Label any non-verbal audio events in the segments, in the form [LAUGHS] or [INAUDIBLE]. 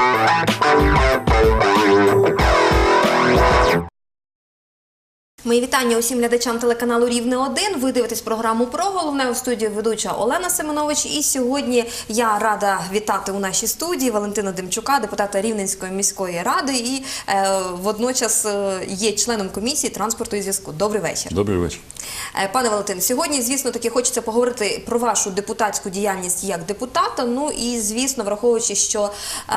Música Мої вітання усім глядачам телеканалу Рівне 1 Ви дивитесь програму про головне у студії ведуча Олена Семенович. І сьогодні я рада вітати у нашій студії Валентина Демчука, депутата Рівненської міської ради, і е, водночас е, є членом комісії транспорту і зв'язку. Добрий вечір. Добрий вечір. Е, Пане Валентин, сьогодні, звісно, таки хочеться поговорити про вашу депутатську діяльність як депутата. Ну і звісно, враховуючи, що е,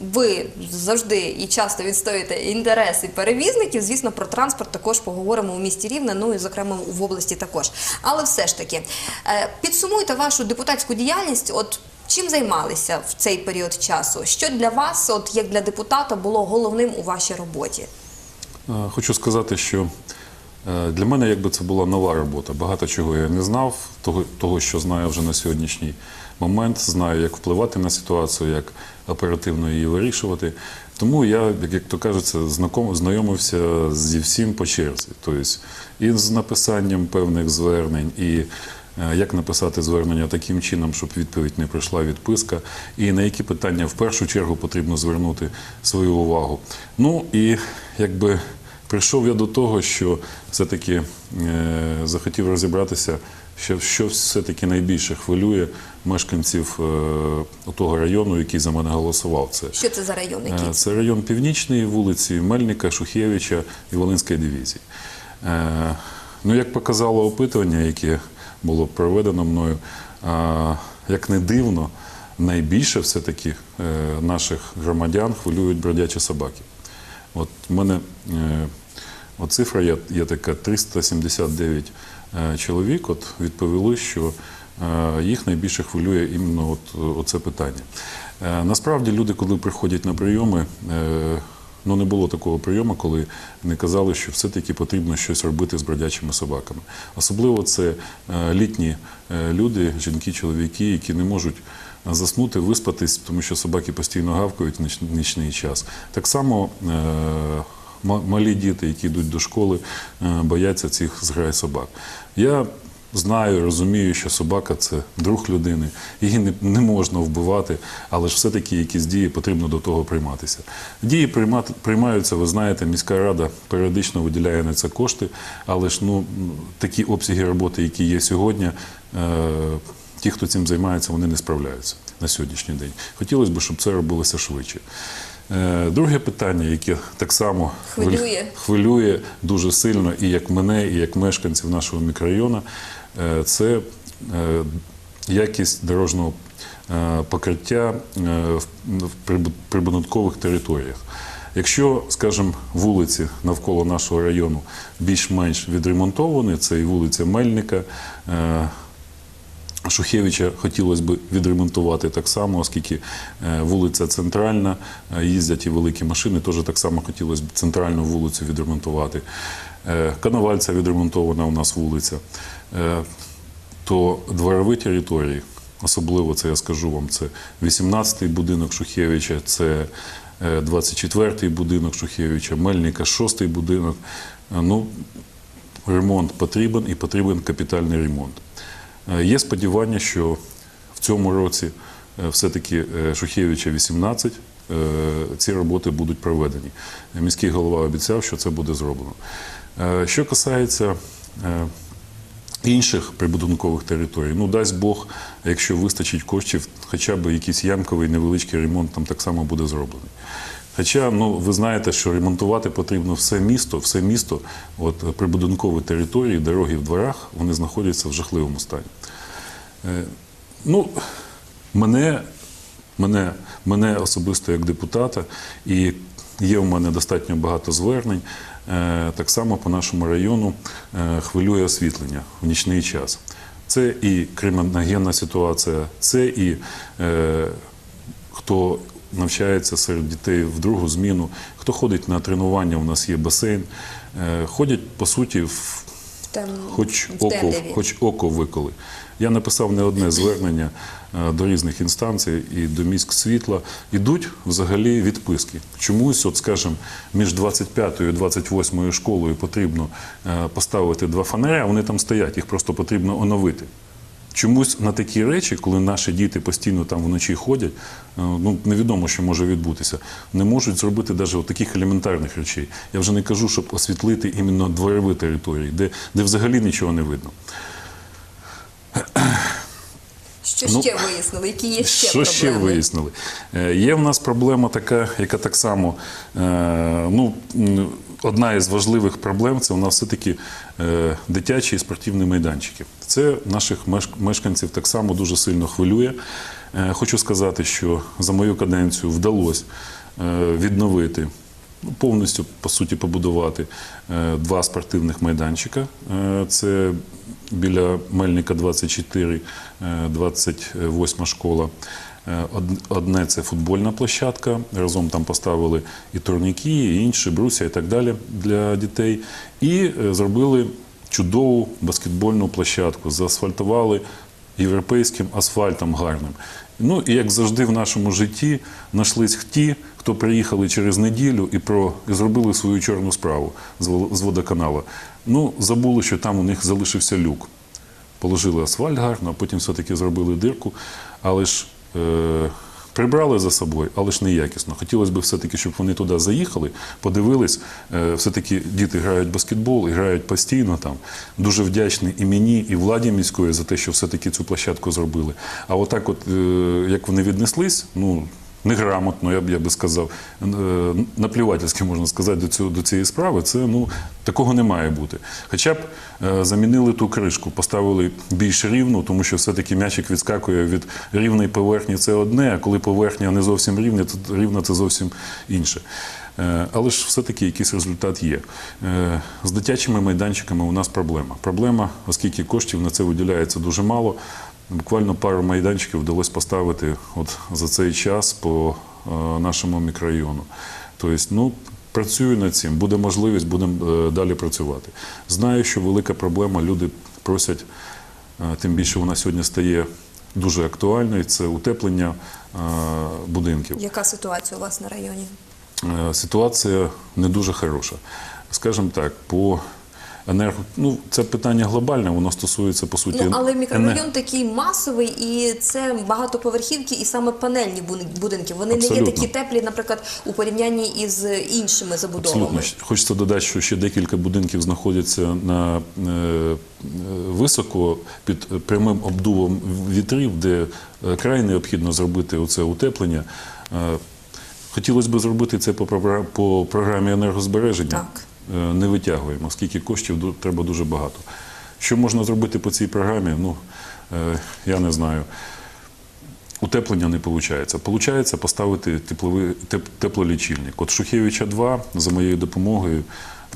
ви завжди і часто відстоюєте інтереси перевізників, звісно, про транспорт також поговоримо у місті Рівне, ну і зокрема в області також. Але все ж таки, е, підсумуйте вашу депутатську діяльність. От чим займалися в цей період часу? Що для вас, от як для депутата, було головним у вашій роботі? Е, Хочу сказати, що е, для мене якби це була нова робота. Багато чого я не знав, того, того, що знаю вже на сьогоднішній момент, знаю, як впливати на ситуацію, як оперативно її вирішувати. Тому я, як, то кажеться, знайомився зі всім по черзі. Тобто і з написанням певних звернень, і е, як написати звернення таким чином, щоб відповідь не прийшла відписка, і на які питання в першу чергу потрібно звернути свою увагу. Ну і якби прийшов я до того, що все-таки е, захотів розібратися, що, що все-таки найбільше хвилює мешканців е, того району, який за мене голосував. Це Що це за район? Е, Який? Це район Північний, вулиці Мельника, Шухевича і Волинської дивізії. Ну, як показало опитування, яке було проведено мною, як не дивно, найбільше все-таки наших громадян хвилюють бродячі собаки. От в мене е, от цифра є, є така 379 е, чоловік. От відповіли, що е, їх найбільше хвилює іменно от, оце питання. Насправді люди, коли приходять на прийоми, ну не було такого прийому, коли не казали, що все-таки потрібно щось робити з бродячими собаками. Особливо це літні люди, жінки, чоловіки, які не можуть заснути, виспатись, тому що собаки постійно гавкають в ніч- нічний час. Так само е, ма- малі діти, які йдуть до школи, е, бояться цих зграй собак. Я знаю, розумію, що собака це друг людини, її не, не можна вбивати, але ж все-таки якісь дії потрібно до того прийматися. Дії приймати, приймаються, ви знаєте, міська рада періодично виділяє на це кошти, але ж ну, такі обсяги роботи, які є сьогодні, е, ті, хто цим займається, вони не справляються на сьогоднішній день. Хотілося б, щоб це робилося швидше. Е, Друге питання, яке так само Хвилює. хвилює дуже сильно і як мене, і як мешканців нашого мікрорайону, е, це е, якість дорожнього покриття в прибудинкових територіях. Якщо, скажімо, вулиці навколо нашого району більш-менш відремонтовані, це і вулиця Мельника, Шухевича хотілося б відремонтувати так само, оскільки е, вулиця центральна, е, їздять і великі машини, теж так само хотілося б центральну вулицю відремонтувати. Е, Коновальця відремонтована у нас вулиця. То дворові території, особливо це я скажу вам, це 18-й будинок Шухевича, це е, 24-й будинок Шухевича, Мельника, 6-й будинок. Ну, ремонт потрібен і потрібен капітальний ремонт. Е, Є сподівання, що в цьому році е, все-таки е, Шухевича 18 е, ці роботи будуть проведені. Міський голова обіцяв, що це буде зроблено. Що касається інших прибудинкових територій, ну дасть Бог, якщо вистачить коштів, хоча б якийсь ямковий невеличкий ремонт там так само буде зроблений. Хоча, ну ви знаєте, що ремонтувати потрібно все місто, все місто, от прибудинкові території, дороги в дворах, вони знаходяться в жахливому стані. Е, Ну, мене, мене, мене особисто як депутата, і є у мене достатньо багато звернень. е, Так само по нашому району е, хвилює освітлення в нічний час. Це і криміногенна ситуація, це і е, хто навчається серед дітей в другу зміну, хто ходить на тренування, у нас є басейн. Е, Ходять, по суті, в Там, хоч в око, хоч око виколи. Я написав не одне звернення е, до різних інстанцій і до міськ світла. Ідуть взагалі відписки. Чомусь, от скажімо, між 25 і 28 школою потрібно е, поставити два фонаря, вони там стоять, їх просто потрібно оновити. Чомусь на такі речі, коли наші діти постійно там вночі ходять, е, ну невідомо, що може відбутися, не можуть зробити навіть таких елементарних речей. Я вже не кажу, щоб освітлити іменно дворові території, де, де взагалі нічого не видно. Що Ну, ще вияснили? Які є ще Що проблеми? ще вияснили? Е, Є в нас проблема така, яка так само, е, ну, одна із важливих проблем це у нас все-таки дитячі і спортивні майданчики. Це наших мешканців так само дуже сильно хвилює. Е, Хочу сказати, що за мою каденцію вдалося е, відновити. ну, Повністю по суті побудувати е, два спортивних майданчика. Це біля Мельника 24, е, 28 школа. Одне це футбольна площадка. Разом там поставили і турніки, і інші, бруся і так далі для дітей. І зробили чудову баскетбольну площадку. Заасфальтували європейським асфальтом гарним. Ну і як завжди в нашому житті знайшлись ті, хто приїхали через неділю і про і зробили свою чорну справу з водоканалу. Ну забули, що там у них залишився люк. Положили асфальт гарно, а потім все-таки зробили дирку, але ж е, прибрали за собою, але ж неякісно. Хотілося б все-таки, щоб вони туди заїхали, подивились. Е, все-таки діти грають баскетбол і грають постійно там. Дуже вдячний і мені, і владі міської за те, що все-таки цю площадку зробили. А отак, от, е, як вони віднеслись, ну. Неграмотно, я б я би сказав, е, наплівательськи можна сказати до цього до цієї справи. Це ну такого не має бути. Хоча б е, замінили ту кришку, поставили більш рівну, тому що все-таки м'ячик відскакує від рівної поверхні. Це одне, а коли поверхня не зовсім рівна, то рівна це зовсім інше. Е, Але ж все-таки якийсь результат є. З дитячими майданчиками у нас проблема. Проблема, оскільки коштів на це виділяється дуже мало. Буквально пару майданчиків вдалося поставити от за цей час по е, нашому мікрорайону. Тобто, ну, працюю над цим, буде можливість, будемо е, далі працювати. Знаю, що велика проблема, люди просять, е, тим більше вона сьогодні стає дуже актуальною, це утеплення будинків. Яка ситуація у вас на районі? Ситуація не дуже хороша. Скажімо так, по енерго... ну, це питання глобальне, воно стосується по суті. Ну, але мікрорайон такий масовий, і це багатоповерхівки, і саме панельні будинки. Вони не є такі теплі, наприклад, у порівнянні із іншими забудовами. Абсолютно. Хочеться додати, що ще декілька будинків знаходяться на е, е, високо під прямим обдувом вітрів, де е, край необхідно зробити оце утеплення. Е, Хотілося б зробити це по програмі енергозбереження. Так. Е, Не витягуємо, оскільки коштів треба дуже багато. Що можна зробити по цій програмі? Ну, е, я не знаю. Утеплення не виходить. Получається поставити тепловий, теплолічильник. От Шухевича 2 за моєю допомогою,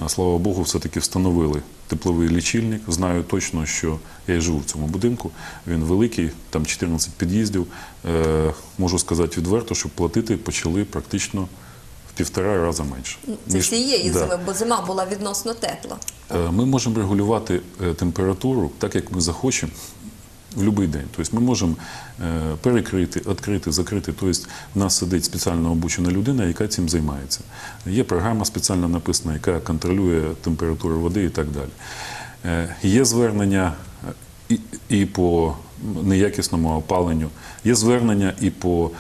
слава Богу, все-таки встановили тепловий лічильник. Знаю точно, що я і живу в цьому будинку. Він великий, там 14 під'їздів. Е, можу сказати відверто, що платити почали практично півтора рази менше. Це ніж- цієї Да. зими, бо зима була відносно тепла. Е, Ми можемо регулювати е, температуру так, як ми захочемо. В будь-який день. Тобто ми можемо е, перекрити, відкрити, закрити. Тобто в нас сидить спеціально обучена людина, яка цим займається. Є програма спеціально написана, яка контролює температуру води і так далі. Є звернення і, по неякісному опаленню, є звернення і по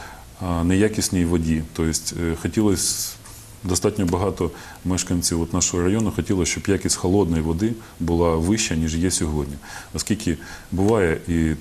неякісній воді. Тобто хотілося достатньо багато мешканців от нашого району хотіло, щоб якість холодної води була вища, ніж є сьогодні. Оскільки буває і е,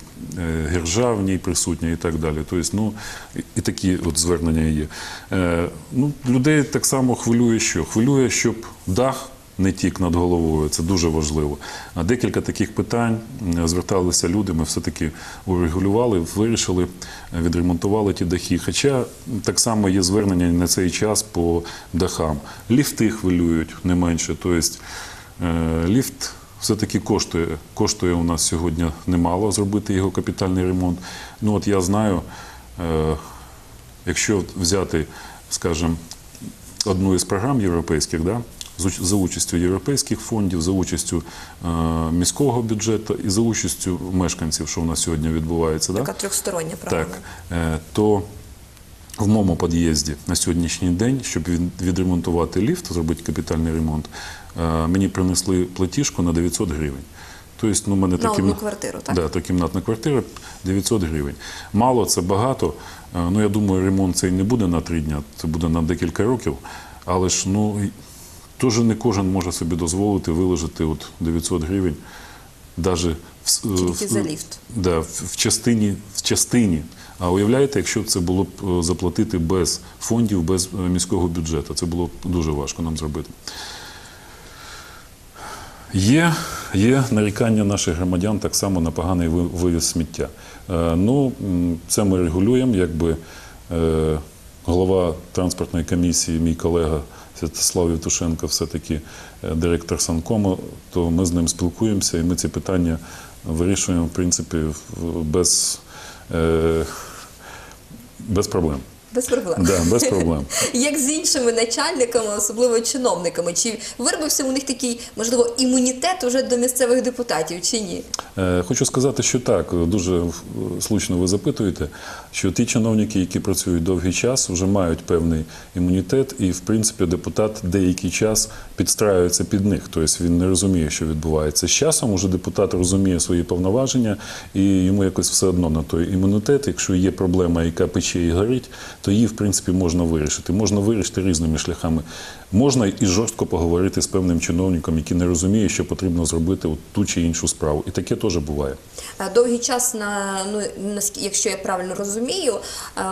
гіржа в ній присутня і так далі. Тобто, ну, і, і такі от звернення є. Е, ну, людей так само хвилює, що? Хвилює, щоб дах не тік над головою, це дуже важливо. Декілька таких питань зверталися люди, ми все-таки урегулювали, вирішили, е, відремонтували ті дахи. Хоча так само є звернення на цей час по дахам. Ліфти хвилюють не менше. Тобто е, ліфт все-таки коштує, коштує у нас сьогодні немало зробити його капітальний ремонт. Ну от я знаю, е, якщо взяти, скажімо, одну із програм європейських, да, за участю європейських фондів, за участю е, міського бюджету і за участю мешканців, що у нас сьогодні відбувається, да? Така трьохстороння програма. так, е, то в моєму під'їзді на сьогоднішній день, щоб відремонтувати ліфт, зробити капітальний ремонт, е, мені принесли платіжку на 900 гривень. Тобто, ну, мене На такі- одну квартиру, так? Да, трикімнатна квартира 900 гривень. Мало, це багато. Ну, я думаю, ремонт цей не буде на три дня, це буде на декілька років. Але ж ну, теж не кожен може собі дозволити виложити от 900 гривень. В, с- в- за ліфт. Да, в, частині, в частині. А уявляєте, якщо б це було б е, заплатити без фондів, без е, міського бюджету, це було б дуже важко нам зробити. Є, є нарікання наших громадян так само на поганий вивіз сміття. Е, ну, це ми регулюємо, якби е, голова транспортної комісії, мій колега Святослав Євтушенко, все-таки е, директор Санкому, то ми з ним спілкуємося і ми ці питання вирішуємо, в принципі, без, е, без проблем. Без проблем. Да, без проблем. [LAUGHS] Як з іншими начальниками, особливо чиновниками, чи виробився у них такий, можливо, імунітет уже до місцевих депутатів, чи ні? Е, Хочу сказати, що так, дуже слушно ви запитуєте, що ті чиновники, які працюють довгий час, вже мають певний імунітет, і, в принципі, депутат деякий час підстраюється під них. Тобто він не розуміє, що відбувається. З часом уже депутат розуміє свої повноваження, і йому якось все одно на той імунітет. Якщо є проблема, яка пече і горить, то її, в принципі, можна вирішити. Можна вирішити різними шляхами. Можна і жорстко поговорити з певним чиновником, який не розуміє, що потрібно зробити от ту чи іншу справу. І таке теж буває. Е, Довгий час на ну якщо я правильно розумію, е,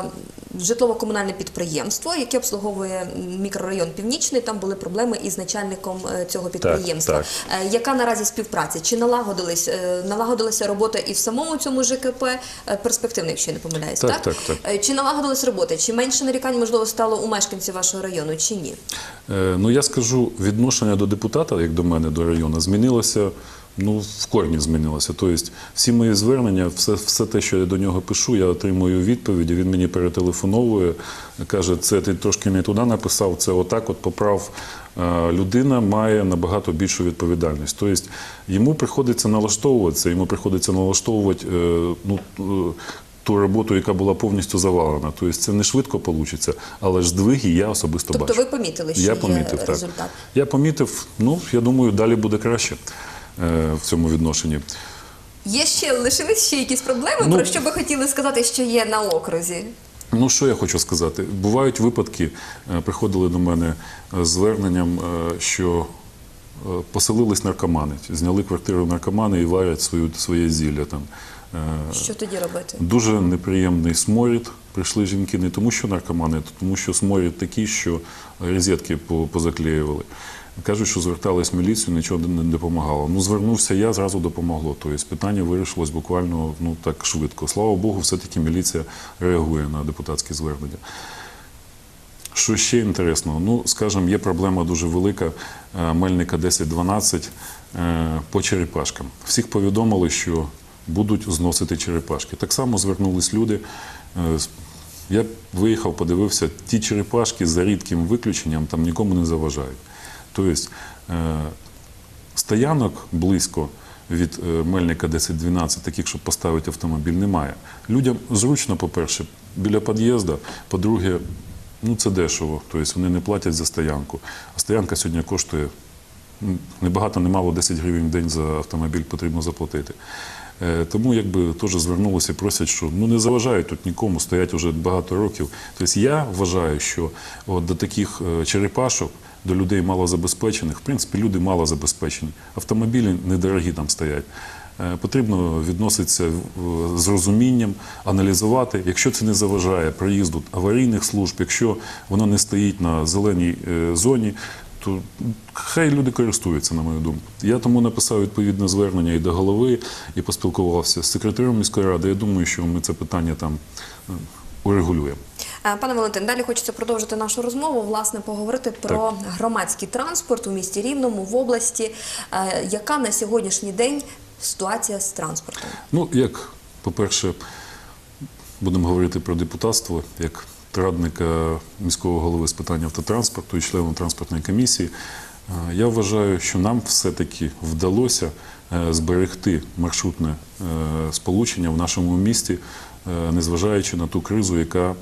житлово-комунальне підприємство, яке обслуговує мікрорайон Північний, там були проблеми із начальником е, цього підприємства. так. Е, Яка наразі співпраця? Чи налагодились налагодилася робота і в самому цьому ЖКП перспективно, якщо я не помиляюсь, Так, так? так, так. Чи налагодилась робота? Чи менше нарікань можливо стало у мешканців вашого району, чи ні? Е, Ну я скажу, відношення до депутата, як до мене, до району, змінилося. Ну, в корні змінилося. Тобто, всі мої звернення, все, все те, що я до нього пишу, я отримую відповіді. Він мені перетелефоновує, каже, це ти трошки не туди написав, це отак, от поправ. Е, Людина має набагато більшу відповідальність. Тобто, йому приходиться налаштовуватися, йому приходиться налаштовувати е, ну, ту роботу, яка була повністю завалена. Тобто, це не швидко вийде, але ж здвиги я особисто Тобто бачу. ви помітили, що Я є помітив, так. результат? Я помітив, ну, я думаю, далі буде краще е, в цьому відношенні. Є ще лишились ще якісь проблеми, Ну- про що би хотіли сказати, що є на окрузі? Ну, що я хочу сказати? Бувають випадки, е, приходили до мене з зверненням, е, що е, поселились наркомани, зняли квартиру наркомани і варять свою, своє зілля там. Е, Що тоді робити? Дуже неприємний сморід. Прийшли жінки не тому, що наркомани, а тому що сморід такий, що розетки позаклеювали. Кажуть, що звертались в міліцію, нічого не допомагало. Ну, звернувся я, зразу допомогло. Тобто питання вирішилось буквально ну, так швидко. Слава Богу, все-таки міліція реагує на депутатські звернення. Що ще інтересного? Ну, скажімо, є проблема дуже велика е, Мельника 1012 е, по черепашкам. Всіх повідомили, що будуть зносити черепашки. Так само звернулись люди. е, Я виїхав, подивився, ті черепашки за рідким виключенням там нікому не заважають. Тобто е, стоянок близько від е, Мельника 10-12, таких, щоб поставити автомобіль, немає. Людям зручно, по-перше, біля під'їзду, по-друге, ну це дешево, тобто вони не платять за стоянку. А стоянка сьогодні коштує небагато, немало 10 гривень в день за автомобіль потрібно заплатити. Е, Тому якби теж звернулися просять, що ну не заважають тут нікому, стоять вже багато років. Тобто я вважаю, що от до таких е, черепашок, до людей малозабезпечених, в принципі, люди малозабезпечені. Автомобілі недорогі там стоять. Е, Потрібно відноситися з розумінням, аналізувати. Якщо це не заважає проїзду аварійних служб, якщо воно не стоїть на зеленій зоні, то хай люди користуються, на мою думку. Я тому написав відповідне звернення і до голови, і поспілкувався з секретарем міської ради. Я думаю, що ми це питання там е, урегулюємо. Е, Пане Валентин, далі хочеться продовжити нашу розмову, власне, поговорити про громадський транспорт у місті Рівному в області. Е, Яка на сьогоднішній день ситуація з транспортом? Ну, як, по-перше, будемо говорити про депутатство, як радника міського голови з питань автотранспорту і членом транспортної комісії, е, я вважаю, що нам все-таки вдалося е, зберегти маршрутне е, сполучення в нашому місті, незважаючи на ту кризу, яка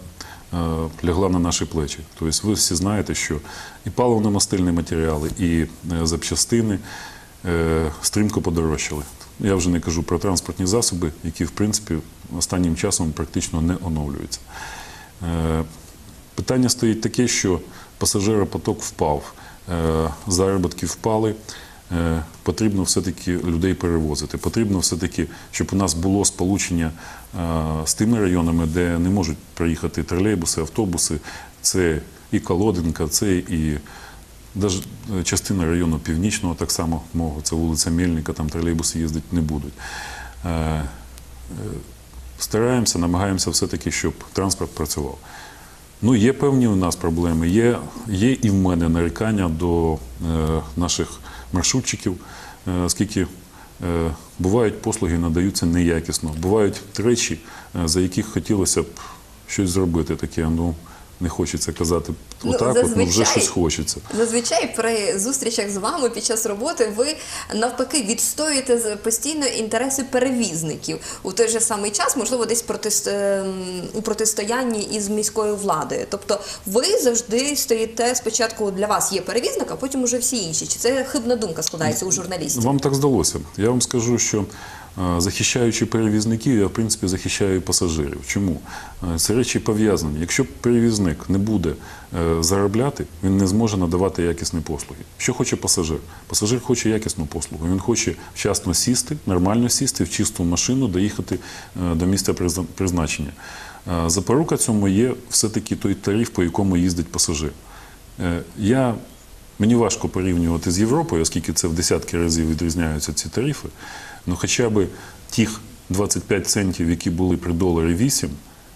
лягла на наші плечі. Тобто ви всі знаєте, що і паливно-мастильні матеріали, і запчастини стрімко подорожчали. Я вже не кажу про транспортні засоби, які в принципі останнім часом практично не оновлюються. Е, Питання стоїть таке, що пасажиропоток впав, е, заробітки впали. Е, Потрібно все-таки людей перевозити. Потрібно все-таки, щоб у нас було сполучення з тими районами, де не можуть проїхати тролейбуси, автобуси. Це і Колодинка, це і частина району північного так само це вулиця Мельника, там тролейбуси їздити не будуть. Стараємося, намагаємося все-таки, щоб транспорт працював. Ну, є певні у нас проблеми. Є, є і в мене нарікання до е, наших маршрутчиків, е, оскільки е, бувають послуги, надаються неякісно. Бувають речі, е, за яких хотілося б щось зробити таке. Ну, не хочеться казати Ну, отак, от, ну вже щось хочеться. Зазвичай при зустрічах з вами під час роботи ви навпаки відстоюєте постійно інтереси перевізників у той же самий час, можливо, десь протис- ем, у протистоянні із міською владою. Тобто, ви завжди стоїте спочатку для вас є перевізник, а потім уже всі інші. Чи це хибна думка складається у журналістів? Вам так здалося. Я вам скажу, що захищаючи перевізників, я в принципі захищаю пасажирів. Чому? Е, Це речі пов'язані. Якщо перевізник не буде е, заробляти, він не зможе надавати якісні послуги. Що хоче пасажир? Пасажир хоче якісну послугу. Він хоче вчасно сісти, нормально сісти в чисту машину, доїхати е, до місця призначення. Е, Запорука цьому є все-таки той тариф, по якому їздить пасажир. Е, Я Мені важко порівнювати з Європою, оскільки це в десятки разів відрізняються ці тарифи. Ну хоча б тих 25 центів, які були при доларі 8,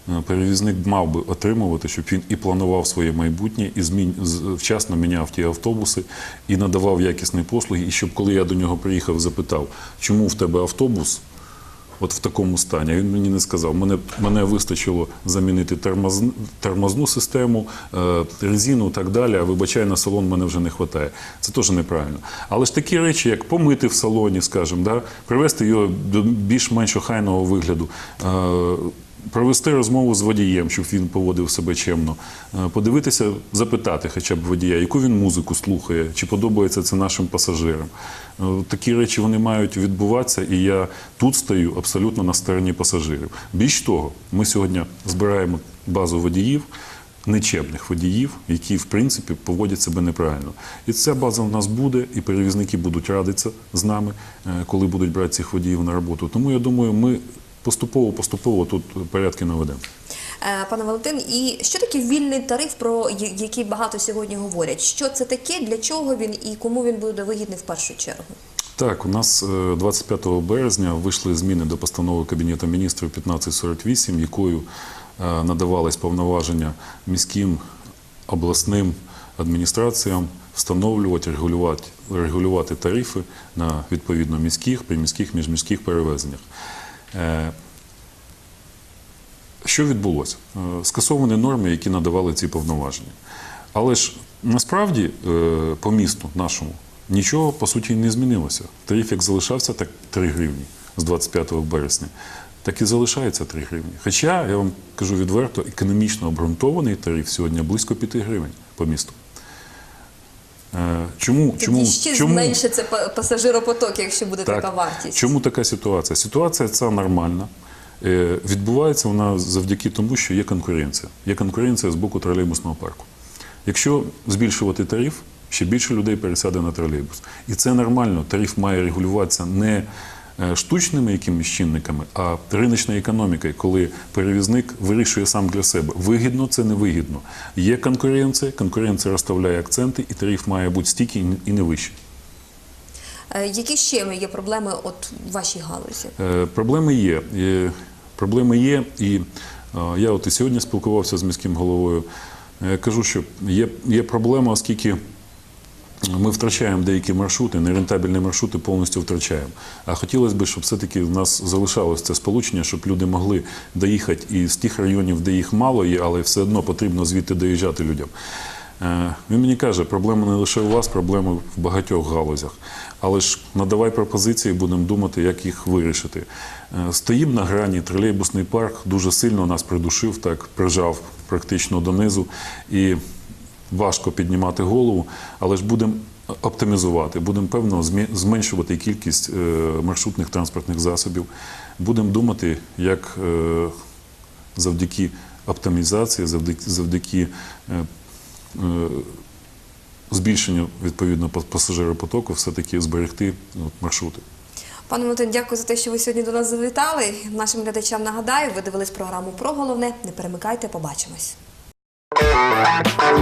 е, перевізник мав би отримувати, щоб він і планував своє майбутнє, і змін... вчасно міняв ті автобуси, і надавав якісні послуги. І щоб коли я до нього приїхав, запитав, чому в тебе автобус от в такому стані. Він мені не сказав. Мене, мене вистачило замінити тормоз, тормозну систему, е, резину і так далі, а вибачай, на салон мене вже не вистачає. Це теж неправильно. Але ж такі речі, як помити в салоні, скажімо, да, привести його до більш-менш охайного вигляду. е, Провести розмову з водієм, щоб він поводив себе чемно, Е, подивитися, запитати хоча б водія, яку він музику слухає, чи подобається це нашим пасажирам. Е, Такі речі вони мають відбуватися, і я тут стою абсолютно на стороні пасажирів. Більш того, ми сьогодні збираємо базу водіїв, нечемних водіїв, які в принципі поводять себе неправильно. І ця база у нас буде, і перевізники будуть радитися з нами, е, коли будуть брати цих водіїв на роботу. Тому я думаю, ми поступово поступово тут порядки наведемо. Е, Пане Валентин, і що таке вільний тариф, про який багато сьогодні говорять? Що це таке, для чого він і кому він буде вигідний в першу чергу? Так, у нас е, 25 березня вийшли зміни до постанови Кабінету міністрів 1548, якою е, надавались повноваження міським обласним адміністраціям встановлювати, регулювати, регулювати тарифи на відповідно міських, приміських, міжміських перевезеннях. Е, що відбулося? Е, Скасовані норми, які надавали ці повноваження. Але ж насправді е, по місту нашому нічого по суті не змінилося. Тариф як залишався, так 3 гривні з 25 березня. Так і залишається 3 гривні. Хоча, я вам кажу відверто, економічно обґрунтований тариф сьогодні близько 5 гривень по місту. Е, Чому, Тоді чому, ще чому, зменшиться па- пасажиропоток, якщо буде така вартість. Чому така ситуація? Ситуація ця нормальна. Е, Відбувається вона завдяки тому, що є конкуренція. Є конкуренція з боку тролейбусного парку. Якщо збільшувати тариф, ще більше людей пересяде на тролейбус. І це нормально. Тариф має регулюватися не штучними якимись чинниками, а риночною економікою, коли перевізник вирішує сам для себе. Вигідно це не вигідно. Є конкуренція, конкуренція розставляє акценти, і тариф має бути стійкий і не вищий. Е, Які ще є проблеми от в вашій галузі? Е, Проблеми є. Е, Проблеми є, і е, я от і сьогодні спілкувався з міським головою. Е, Кажу, що є, є проблема, оскільки ми втрачаємо деякі маршрути, нерентабельні маршрути повністю втрачаємо. А хотілося б, щоб все-таки в нас залишалось це сполучення, щоб люди могли доїхати і з тих районів, де їх мало є, але все одно потрібно звідти доїжджати людям. Е, Він мені каже, проблема не лише у вас, проблеми в багатьох галузях. Але ж надавай пропозиції, будемо думати, як їх вирішити. Е, Стоїмо на грані, тролейбусний парк дуже сильно нас придушив, так прижав практично донизу. І важко піднімати голову, але ж будемо оптимізувати. Будемо певно зменшувати кількість е, маршрутних транспортних засобів. Будемо думати, як е, завдяки оптимізації, завдяки, е, збільшенню відповідно пас- пасажиропотоку, все-таки зберегти маршрути. Пане Валентин, дякую за те, що ви сьогодні до нас завітали. Нашим глядачам нагадаю, ви дивились програму про головне. Не перемикайте, побачимось. よかったね。